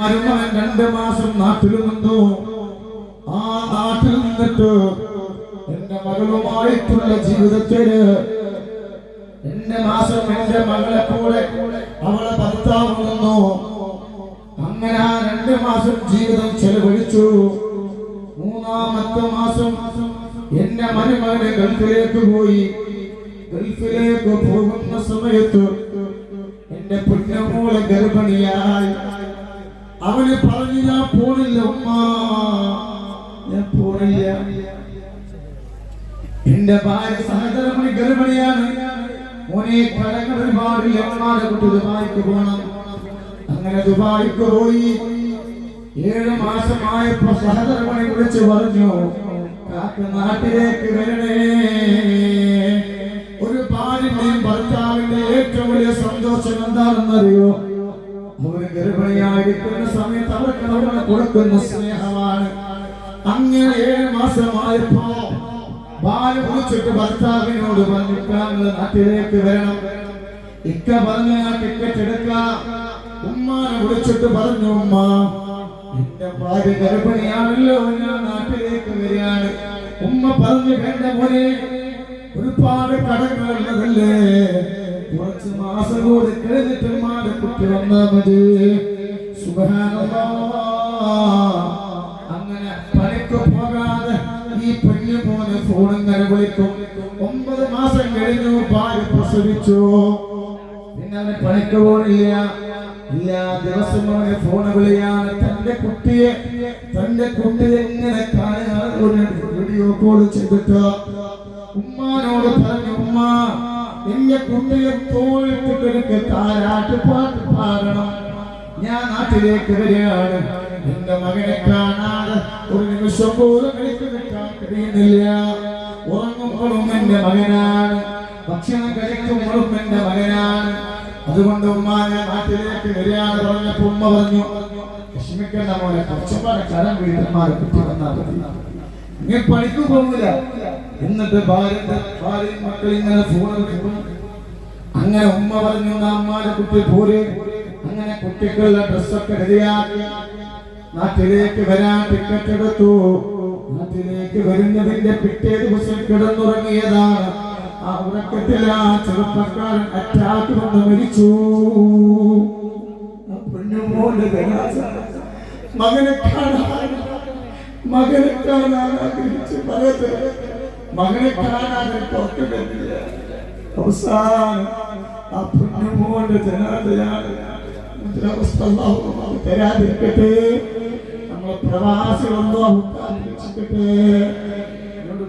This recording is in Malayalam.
മരുമകൻ രണ്ട് മാസം നാട്ടിൽ നിന്നു ആ നാട്ടിൽ നിന്നിട്ട് എന്റെ മകളുമായിട്ടുള്ള ജീവിതത്തിൽ എന്റെ മാസം എന്റെ മകളെ കൂടെ അവളെ ഭർത്താവ് നിന്നു അങ്ങനെ ആ രണ്ട് മാസം ജീവിതം ചെലവഴിച്ചു. മൂന്നാമത്തെ മാസം എന്റെ മരുമകനെ ഗൾഫിലേക്ക് പോയി. ഗൾഫിലേക്ക് പോകുന്ന സമയത്ത് എന്റെ പുന്നമൂളെ ഗർഭിണിയായി. അവന് പറഞ്ഞു ഞാൻ പോണില്ല ഉമ്മ. ഞാൻ പോണില്ല. എന്റെ ഭാര്യ സഹോദരമണി ഗർഭിണിയാണ്. മോനെ കടങ്ങൾ ഒരുപാട് ഉമ്മാടെ കുട്ടി ദുബായിക്ക് പോണം അങ്ങനെ ദുബായിക്ക് പോയി. ഏഴ് മാസമായപ്പോ സഹോദരമണി വിളിച്ച് പറഞ്ഞു കാക്ക് നാട്ടിലേക്ക് വരണേ. ഒരു ഭാര്യന്റെയും ഭർത്താവിന്റെ ഏറ്റവും വലിയ സന്തോഷം എന്താണെന്നറിയോ? ഗർഭിണിയായിരിക്കുന്ന സമയത്ത് അവർക്ക് നമ്മൾ കൊടുക്കുന്ന സ്നേഹമാണ്. അങ്ങനെ ഏഴ് മാസമായപ്പോ ബാൽ കുളിച്ചിട്ട് ഭർത്താവിനോട് പറഞ്ഞിട്ടാണ് "താങ്കൾ നാട്ടിലേക്ക് വരണം. ഇക്ക പറഞ്ഞ ടിക്കറ്റ് എടുക്കാം. ഉമ്മാനെ വിളിച്ചിട്ട് പറഞ്ഞു ഉമ്മ എന്റെ ഭാര്യ ഗർഭിണിയാണല്ലോ ഞാൻ നാട്ടിലേക്ക് വരികയാണ്. ഉമ്മ പറഞ്ഞു വേണ്ട പോലെ ഒരുപാട് കടങ്ങളുള്ളതല്ലേ? കുറച്ച് മാസം കൂടി കഴിഞ്ഞിട്ട് മാറി കുട്ടി വന്നാ മതി. അങ്ങനെ പണിക്ക് പോകാതെ ഈ പെണ്ണു മോനെ ഫോണിങ്ങനെ വിളിക്കും. ഒമ്പത് മാസം കഴിഞ്ഞു ഭാര്യ പ്രസവിച്ചു. പിന്നെ അവന് പണിക്ക് പോണില്ല. എല്ലാ ദിവസവും അവന് ഫോൺ വിളിയാണ്. തന്റെ കുട്ടിയെ തന്റെ കുട്ടിയെ എങ്ങനെ കാണുക വീഡിയോ കോൾ ചെയ്തിട്ട് ഉമ്മാനോട് പറഞ്ഞു ഉമ്മ എന്റെ കുട്ടിയെ തോളിട്ട് താരാട്ട് പാട്ട് പാടണം. ഞാൻ നാട്ടിലേക്ക് വരികയാണ്. എന്റെ മകനെ കാണാതെ ഒരു നിമിഷം പോലും എനിക്ക് നിൽക്കാൻ കഴിയുന്നില്ല. ഉറങ്ങുമ്പോഴും എന്റെ മകനാണ്. ഭക്ഷണം കഴിക്കുമ്പോഴും എന്റെ മകനാണ്. അതുകൊണ്ട് ഉമ്മ ഞാൻ നാട്ടിലേക്ക് വരികയാണ് പറഞ്ഞപ്പോ ഉമ്മ പറഞ്ഞു വിഷമിക്കേണ്ട മോനെ കുറച്ചുപാട് കരം വീട്ടന്മാരെ കുട്ടി വന്നാൽ മതി. നീ പണിക്ക് പോകുന്നില്ല. എന്നിട്ട് ഭാര്യ ഭാര്യയും മക്കൾ ഇങ്ങനെ ഫോണ് അങ്ങനെ ഉമ്മ പറഞ്ഞു "എന്നാ കുട്ടി പോരെ. അങ്ങനെ കുട്ടിക്കുള്ള ഡ്രസ്സൊക്കെ റെഡിയാക്കി നാട്ടിലേക്ക് വരാൻ ടിക്കറ്റ് എടുത്തു. നാട്ടിലേക്ക് വരുന്നതിന്റെ പിറ്റേ ദിവസം കിടന്നുറങ്ങിയതാണ്. ആ ഉറക്കത്തിൽ ആ ചെറുപ്പക്കാരൻ അറ്റാക്ക് വന്ന് മരിച്ചു. പെണ്ണുമോന്റെ മകനെ കാണാൻ മകനെ കാണാൻ ആഗ്രഹിച്ച് പലത് മകനെ കാണാൻ അവസാനം ആ പുണ്യമോന്റെ ജനാതയാണ് മുദ്രാവസ്ഥ തരാതിരിക്കട്ടെ. നമ്മളെ പ്രവാസികളൊന്നും രക്ഷിക്കട്ടെ എന്നോട്